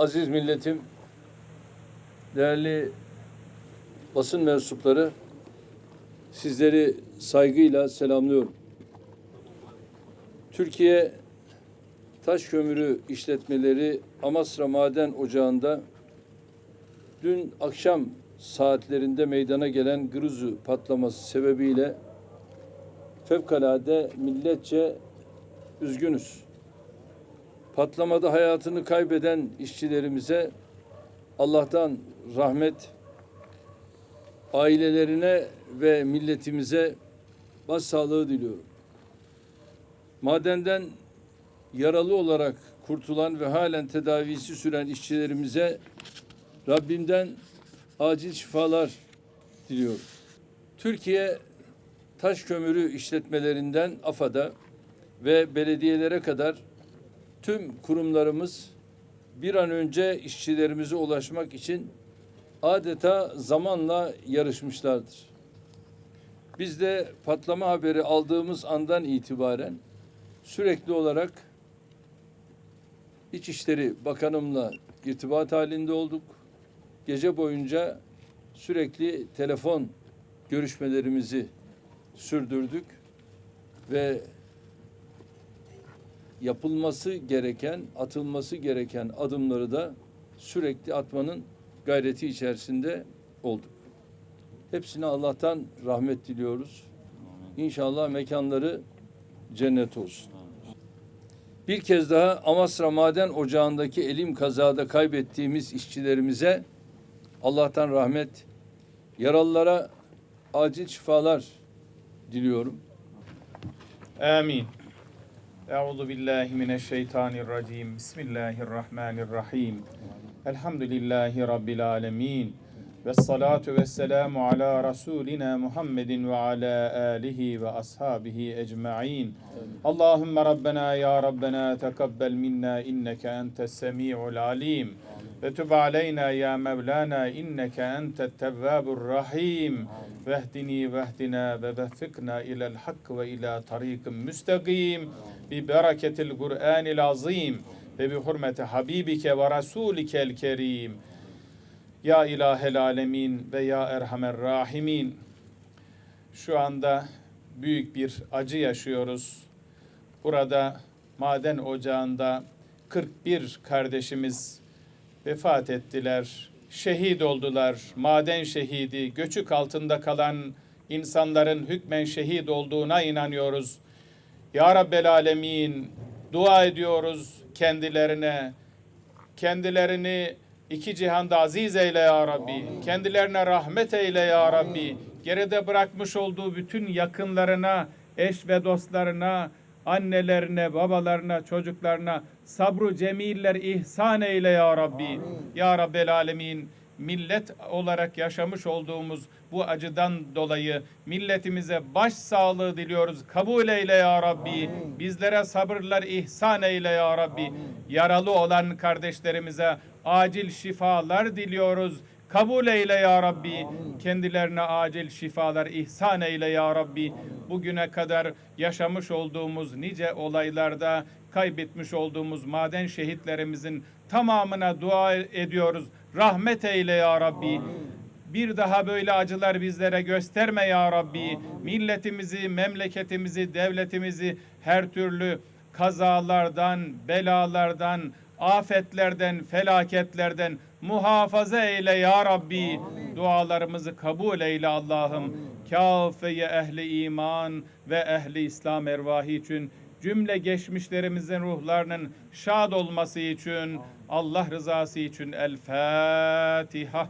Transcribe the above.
Aziz milletim, değerli basın mensupları, sizleri saygıyla selamlıyorum. Türkiye Taş Kömürü İşletmeleri Amasra Maden Ocağı'nda dün akşam saatlerinde meydana gelen Gruzu patlaması sebebiyle fevkalade milletçe üzgünüz. Patlamada hayatını kaybeden işçilerimize Allah'tan rahmet, ailelerine ve milletimize başsağlığı diliyorum. Madenden yaralı olarak kurtulan ve halen tedavisi süren işçilerimize Rabbimden acil şifalar diliyorum. Türkiye taş kömürü işletmelerinden AFAD'a ve belediyelere kadar tüm kurumlarımız bir an önce işçilerimize ulaşmak için adeta zamanla yarışmışlardır. Biz de patlama haberi aldığımız andan itibaren sürekli olarak İçişleri Bakanımla irtibat halinde olduk. Gece boyunca sürekli telefon görüşmelerimizi sürdürdük ve yapılması gereken, atılması gereken adımları da sürekli atmanın gayreti içerisinde olduk. Hepsine Allah'tan rahmet diliyoruz. İnşallah mekanları cennet olsun. Bir kez daha Amasra Maden Ocağı'ndaki elim kazada kaybettiğimiz işçilerimize Allah'tan rahmet, yaralılara acil şifalar diliyorum. Amin. Euzu billahi mineşşeytanirracim. Bismillahirrahmanirrahim. Elhamdülillahi rabbil alamin. Ve salatu ve selamu ala Rasulina Muhammedin ve ala alihi ve ashabihi ecma'in. Allahümme Rabbena ya Rabbena tekabbel minna inneke entes semi'ul alim. Ve tub aleyna ya Mevlana inneke entet tevvabur rahim. Vehdini vehdina ve veffikna ilel hak ve ila tarikim müstakim. Bi bereketil Kur'anil azim ve bi hurmeti Habibike ve Rasulikel kerim. Ya ilahel alemin ve ya erhamer rahimin. Şu anda büyük bir acı yaşıyoruz. Burada maden ocağında 41 kardeşimiz vefat ettiler. Şehit oldular. Maden şehidi, göçük altında kalan insanların hükmen şehit olduğuna inanıyoruz. Ya Rabbel Alemin dua ediyoruz kendilerine. Kendilerini iki cihanda aziz eyle ya Rabbi. Kendilerine rahmet eyle ya Rabbi. Geride bırakmış olduğu bütün yakınlarına, eş ve dostlarına, annelerine, babalarına, çocuklarına sabru cemiller ihsan eyle ya Rabbi. Ya Rabbel Alemin millet olarak yaşamış olduğumuz bu acıdan dolayı milletimize baş sağlığı diliyoruz. Kabul eyle ya Rabbi. Bizlere sabırlar ihsan eyle ya Rabbi. Yaralı olan kardeşlerimize acil şifalar diliyoruz. Kabul eyle ya Rabbi. Kendilerine acil şifalar ihsan eyle ya Rabbi. Bugüne kadar yaşamış olduğumuz nice olaylarda kaybetmiş olduğumuz maden şehitlerimizin tamamına dua ediyoruz. Rahmet eyle ya Rabbi. Bir daha böyle acılar bizlere gösterme ya Rabbi. Milletimizi, memleketimizi, devletimizi her türlü kazalardan, belalardan, afetlerden, felaketlerden muhafaza eyle ya Rabbi. Dualarımızı kabul eyle Allah'ım. Kâfeye ehli iman ve ehli İslam ervahı için cümle geçmişlerimizin ruhlarının şad olması için Allah rızası için El Fatiha.